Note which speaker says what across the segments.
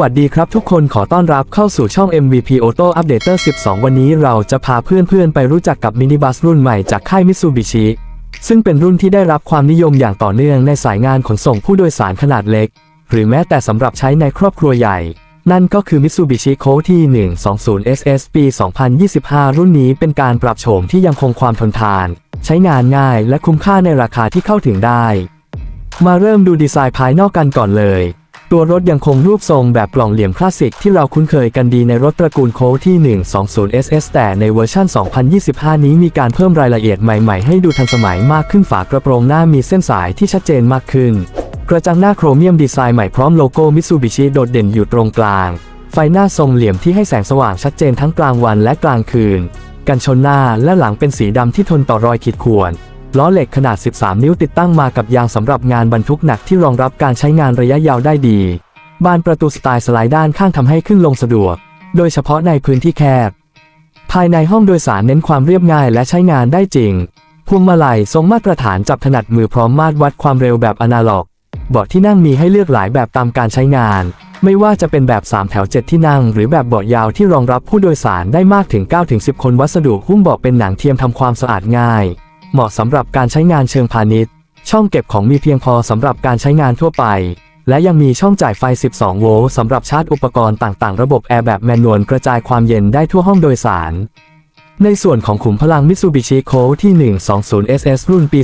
Speaker 1: วัสดีครับทุกคนขอต้อนรับเข้าสู่ช่อง MVP Auto Updater 12 วันนี้เราจะพาเพื่อนๆ ไปรู้จักกับมินิบัสรุ่นใหม่จากค่ายมิตซูบิชิซึ่งเป็นรุ่นที่ได้รับความนิยมอย่างต่อเนื่องในสายงานขนส่งผู้โดยสารขนาดเล็ก หรือแม้แต่สำหรับใช้ในครอบครัวใหญ่ นั่นก็คือ Mitsubishi c o ที่ 120 SS ปี 2025 รุ่นนี้เป็นการปรับโฉมที่ยังคงความทนทาน ใช้งานง่ายและคุ้มค่าในราคาที่เข้าถึงได้ มาเริ่มดูดีไซน์ภายนอกกันก่อนเลย ตัวรถยังคงรูปทรงแบบกล่องเหลี่ยมคลาสสิกที่เราคุ้นเคยกันดีในรถตระกูลโค้ชที่ 120 SS แต่ในเวอร์ชัน 2025 นี้มีการเพิ่มรายละเอียดใหม่ๆ ให้ดูทันสมัยมากขึ้นฝากระโปรงหน้ามีเส้นสายที่ชัดเจนมากขึ้น กระจังหน้าโครเมียมดีไซน์ใหม่พร้อมโลโก้มิตซูบิชิโดดเด่นอยู่ตรงกลาง ไฟหน้าทรงเหลี่ยมที่ให้แสงสว่างชัดเจนทั้งกลางวันและกลางคืน กันชนหน้าและหลังเป็นสีดำที่ทนต่อรอยขีดข่วน ล้อเหล็กขนาด 13 นิ้วติดตั้งมากับยางสำหรับงานบรรทุกหนักที่รองรับการใช้งานระยะยาวได้ดี บานประตูสไตล์สไลด์ด้านข้างทำให้ขึ้นลงสะดวก โดยเฉพาะในพื้นที่แคบ ภายในห้องโดยสารเน้นความเรียบง่ายและใช้งานได้จริง พวงมาลัยทรงมาตรฐานจับถนัดมือพร้อมมาตรวัดความเร็วแบบอนาล็อก เบาะที่นั่งมีให้เลือกหลายแบบตามการใช้งาน ไม่ว่าจะเป็นแบบ 3 แถว 7 ที่นั่ง หรือแบบเบาะยาวที่รองรับผู้โดยสารได้มากถึง 9-10 คนวัสดุหุ้มเบาะเป็นหนังเทียมทำความสะอาดง่าย เหมาะสำหรับการใช้งานเชิงพาณิชย์ ช่องเก็บของมีเพียงพอสำหรับการใช้งานทั่วไป และยังมีช่องจ่ายไฟ 12 โวลต์สำหรับชาร์จอุปกรณ์ต่างๆ ระบบแอร์แบบแมนนวลกระจายความเย็นได้ทั่วห้องโดยสาร ในส่วนของขุมพลัง Mitsubishi c o ที่ 120 SS รุ่นปี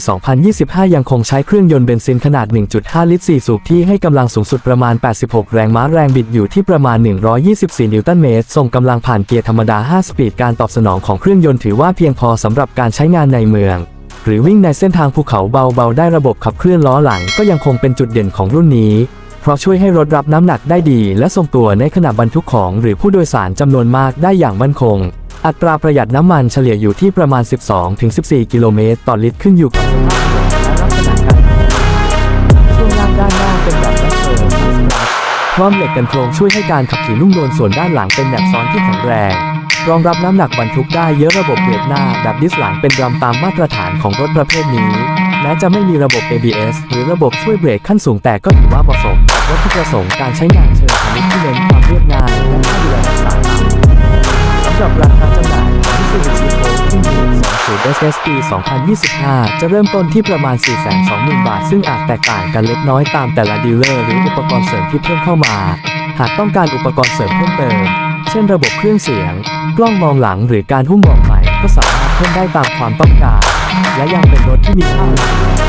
Speaker 1: 2025 ยังคงใช้เครื่องยนต์เบนซินขนาด 1.5 ลิตร 4 สูบที่ให้กำลังสูงสุดประมาณ 86 แรงม้าแรงบิดอยู่ที่ประมาณ 124 นิวตันเมตรส่งกำลังผ่านเกียร์ธรรมดา 5 สปีดการตอบสนองของเครื่องยนต์ถือว่าเพียงพอสำหรับการใช้งานในเมือง หรือวิ่งในเส้นทางภูเขาเบาๆ ได้ระบบขับเคลื่อนล้อหลังก็ยังคงเป็นจุดเด่นของรุ่นนี้ เพราะช่วยให้รถรับน้ำหนักได้ดี และทรงตัวในขณะบรรทุกของหรือผู้โดยสารจำนวนมากได้อย่างมั่นคง อัตราประหยัดน้ำมันเฉลี่ยอยู่ที่ประมาณ 12-14 กิโลเมตรต่อลิตรขึ้นอยู่กับ พร้อมเหล็กกันโครงช่วยให้การขับขี่นุ่มนวลส่วนด้านหลังเป็นแบบซ้อนที่แข็งแรง รองรับน้ำหนักบรรทุกได้เยอะระบบเบรกหน้าแบบดิสหลังเป็นรัมตามมาตรฐานของรถประเภทนี้ แม้จะไม่มีระบบ ABS หรือระบบช่วยเบรกขั้นสูงแต่ก็ถือว่าเหมาะสมวัตถุประสงค์การใช้งานเชิงพาณิชย์ที่เน้นความ SS ปี2025 จะเริ่มต้นที่ประมาณ 420,000 บาท ซึ่งอาจแตกต่างกันเล็กน้อยตามแต่ละดีลเลอร์หรืออุปกรณ์เสริมที่เพิ่มเข้ามา หากต้องการอุปกรณ์เสริมเพิ่มเติม เช่นระบบเครื่องเสียง กล้องมองหลังหรือการหุ้มเบาะใหม่ ก็สามารถเพิ่มได้ตามความต้องการ และยังเป็นรถที่มีค่าค่าบำรุงรักษา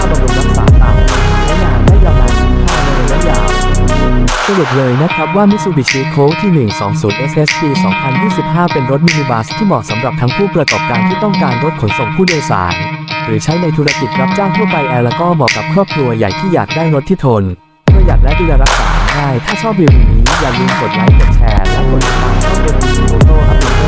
Speaker 1: สรุปเลยนะครับว่า Mitsubishi Colt ที่ 120 SS ปี 2025 เป็นรถมินิบัสที่เหมาะสำหรับทั้งผู้ประกอบการที่ต้องการรถขนส่งผู้โดยสาร หรือใช้ในธุรกิจรับจ้างทั่วไปแอร์แล้วก็เหมาะกับครอบครัวใหญ่ที่อยากได้รถที่ทนประหยัดและดูแลรักษาง่าย ถ้าชอบรีวิวนี้อย่าลืมกดไลค์กดแชร์และกดติดตาม